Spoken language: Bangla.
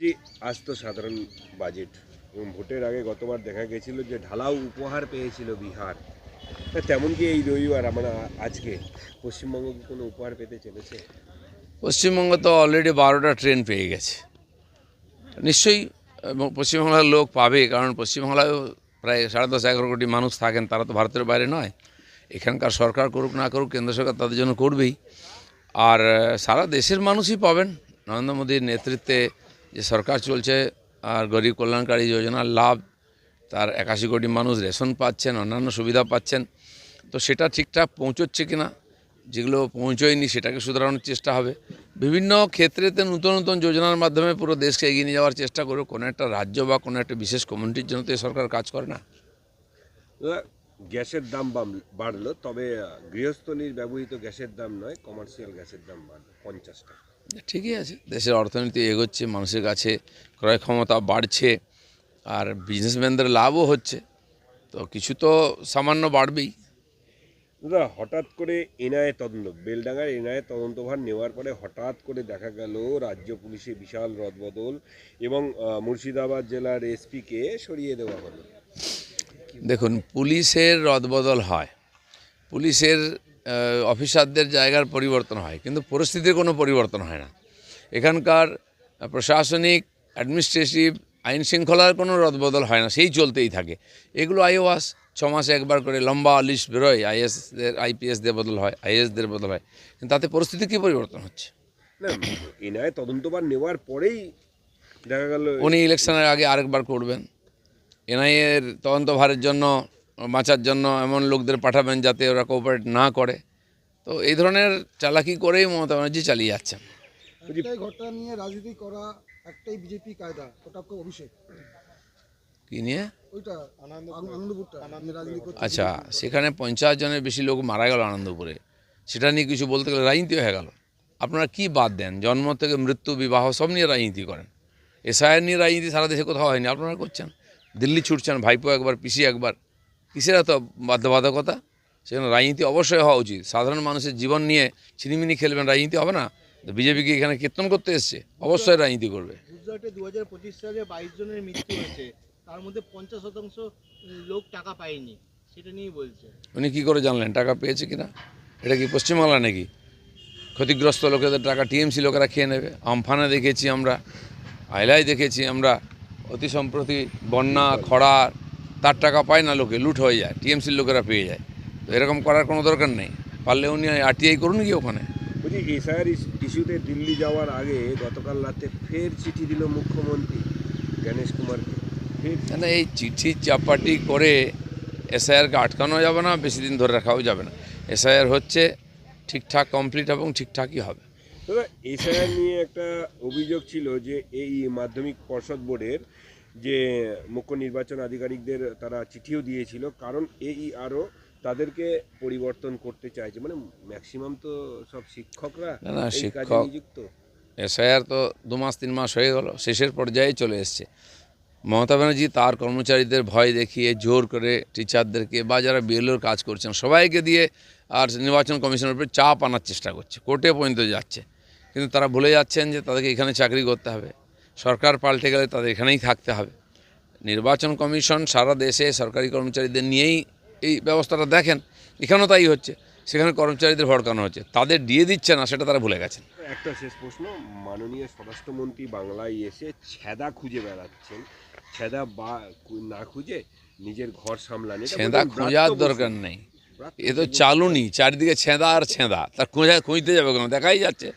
জি, আজ তো সাধারণ বাজেট। এবং ভোটের আগে গতবার দেখা গেছিল যে ঢালাও উপহার পেয়েছিল বিহার। তেমন কি এই রবিবার মানে আজকে পশ্চিমবঙ্গ কি কোনো উপহার পেতে চলেছে? পশ্চিমবঙ্গ তো অলরেডি বারোটা ট্রেন পেয়ে গেছে। নিশ্চয়ই পশ্চিমবাংলার লোক পাবে, কারণ পশ্চিমবাংলায় প্রায় সাড়ে দশ এগারো কোটি মানুষ থাকেন, তারা তো ভারতের বাইরে নয়। এখানকার সরকার করুক না করুক, কেন্দ্র সরকার তাদের জন্য করবেই। আর, সারা দেশের মানুষই পাবেন। নরেন্দ্র মোদীর নেতৃত্বে যে সরকার চলছে আর গরিব কল্যাণকারী যোজনার লাভ, তার একাশি কোটি মানুষ রেশন পাচ্ছেন, অন্যান্য সুবিধা পাচ্ছেন, তো সেটা ঠিকঠাক পৌঁছচ্ছে কিনা, যেগুলো পৌঁছয়নি সেটাকে শুধরানোর চেষ্টা হবে। বিভিন্ন ক্ষেত্রেতে নতুন নতুন যোজনার মাধ্যমে পুরো দেশকে এগিয়ে নিয়ে যাওয়ার চেষ্টা করবে কোনো একটা রাজ্য বা কোনো একটা বিশেষ কমিউনিটির জন্য তো সরকার কাজ করে না। গ্যাসের দাম বাড়লো, তবে গৃহস্থলীর ব্যবহৃত গ্যাসের দাম নয় কমার্শিয়াল গ্যাসের দাম বাড়লো, পঞ্চাশ টাকা। ঠিকই আছে। দেশের অর্থনীতি এগোচ্ছে মানুষের কাছে ক্রয় ক্ষমতা বাড়ছে আর বিজনেসম্যানদের লাভও হচ্ছে। তো কিছু তো সামান্য বাড়বেই। দাদা হঠাৎ করে এনআইএ তদন্ত বেলডাঙ্গার এনআইএ তদন্তভার নেওয়ার পরে হঠাৎ করে দেখা গেল রাজ্য পুলিশে বিশাল রদবদল এবং মুর্শিদাবাদ জেলার এসপিকে সরিয়ে দেওয়া হলো। দেখুন পুলিশের রদবদল হয়। পুলিশের অফিসারদের জায়গার পরিবর্তন হয় কিন্তু পরিস্থিতির কোনো পরিবর্তন হয় না। এখানকার প্রশাসনিক অ্যাডমিনিস্ট্রেটিভ আইন শৃঙ্খলার কোনো রদবদল হয় না সেই চলতেই থাকে। এগুলো আইওয়াস ছ মাসে একবার করে লম্বা লিস্ট বেরোয় আইএসদের আইপিএসদের বদল হয় আইএসদের বদল হয়। কিন্তু তাতে পরিস্থিতি কী পরিবর্তন হচ্ছে? না তদন্তভার নেওয়ার পরেই দেখা গেল উনি ইলেকশনের আগে আরেকবার করবেন। এনআইএর তদন্তভারের জন্য বাঁচার জন্য এমন লোকদের পাঠাবেন যাতে ওরা কোঅপারেট না করে। তো এই ধরনের চালাকি করেই মমতা ব্যানার্জি চালিয়ে যাচ্ছেন। ঘটনা নিয়ে রাজনীতি করা একটাই বিজেপি কায়দা ওটা অভিষেক। কী নিয়ে? আচ্ছা সেখানে পঞ্চাশ জনের বেশি লোক মারা গেল আনন্দপুরে। সেটা নিয়ে কিছু বলতে গেলে রাজনীতি হয়ে গেল। আপনারা কি বাদ দেন? জন্ম থেকে মৃত্যু বিবাহ সব নিয়ে রাজনীতি করেন। এসআইআর নিয়ে রাজনীতি সারা দেশে কোথাও হয়নি। আপনারা করছেন? দিল্লি ছুটছেন ভাইপো একবার পিসি একবার। কিসের এত বাধ্যবাধকতা? সেখানে রাজনীতি অবশ্যই হওয়া উচিত। সাধারণ মানুষের জীবন নিয়ে ছিনিমিনি খেলবেন রাজনীতি হবে না? বিজেপি কি এখানে কীর্তন করতে এসছে। অবশ্যই রাজনীতি করবে। গুজরাটে দু হাজার পঁচিশ সালে বাইশ জনের মৃত্যু হয়েছে। তার মধ্যে পঞ্চাশ শতাংশ লোক টাকা পায়নি। সেটা নিয়েই বলছে। উনি কী করে জানলেন? টাকা পেয়েছে কিনা? এটা কি পশ্চিমবাংলা নাকি? ক্ষতিগ্রস্ত লোকেদের টাকা টিএমসি লোকেরা খেয়ে নেবে? আমফানে দেখেছি আমরা আইলায় দেখেছি আমরা অতি সম্প্রতি বন্যা খরা তার টাকা পায় না লোকে লুট হয়ে যায় টিএমসির লোকেরা পেয়ে যায়। তো এরকম করার কোনো দরকার নেই। পারলে উনি আরটিআই করুন কি ওখানে। বলছি এসআইআর ইস্যুতে দিল্লি যাওয়ার আগে গতকাল রাতে ফের চিঠি দিল মুখ্যমন্ত্রী গণেশ কুমারকে। না এই চিঠি চাপাটি করে এসআইআরকে আটকানো যাবে না বেশি দিন ধরে রাখাও যাবে না। এসআইআর হচ্ছে ঠিকঠাক কমপ্লিট এবং ঠিকঠাকই হবে। এসআইআর নিয়ে একটা অভিযোগ ছিল যে এই মাধ্যমিক পর্ষদ বোর্ডের যে মুখ্য নির্বাচন আধিকারিকদের তারা চিঠিও দিয়েছিল কারণ এই আরও তাদেরকে পরিবর্তন করতে চাইছে। মানে ম্যাক্সিমাম তো সব শিক্ষকরা না, শিক্ষক- নিযুক্ত। এসআইআর তো দু মাস তিন মাস হয়ে গেল শেষের পর্যায়ে চলে এসছে। মমতা ব্যানার্জি তার কর্মচারীদের ভয় দেখিয়ে জোর করে টিচারদেরকে বা যারা বিএলওর কাজ করছেন সবাইকে দিয়ে আর নির্বাচন কমিশনের উপরে চাপ আনার চেষ্টা করছে। কোর্টে পর্যন্ত যাচ্ছে। কিন্তু তারা ভুলে যাচ্ছেন যে তাদেরকে এখানে চাকরি করতে হবে। সরকার পাল্টে গেলে তাদের এখানেই থাকতে হবে। নির্বাচন কমিশন সারা দেশে সরকারি কর্মচারীদের নিয়েই এই ব্যবস্থাটা দেখেন এখানেও তাই হচ্ছে। সেখানে কর্মচারীদের ভড়কানো হচ্ছে। তাদের দিয়ে দিচ্ছে না সেটা তারা ভুলে গেছেন। একটা শেষ প্রশ্ন মাননীয় স্বরাষ্ট্রমন্ত্রী বাংলায় এসে ছেদা খুঁজে বেড়াচ্ছেন। ছেদা বা না খুঁজে নিজের ঘর সামলান ছেঁদা খোঁজার দরকার নেই। এ তো চালুনি চারিদিকে ছেঁদা আর ছেঁদা। তার খুঁজা খুঁজতে যাবে কেন? দেখাই যাচ্ছে।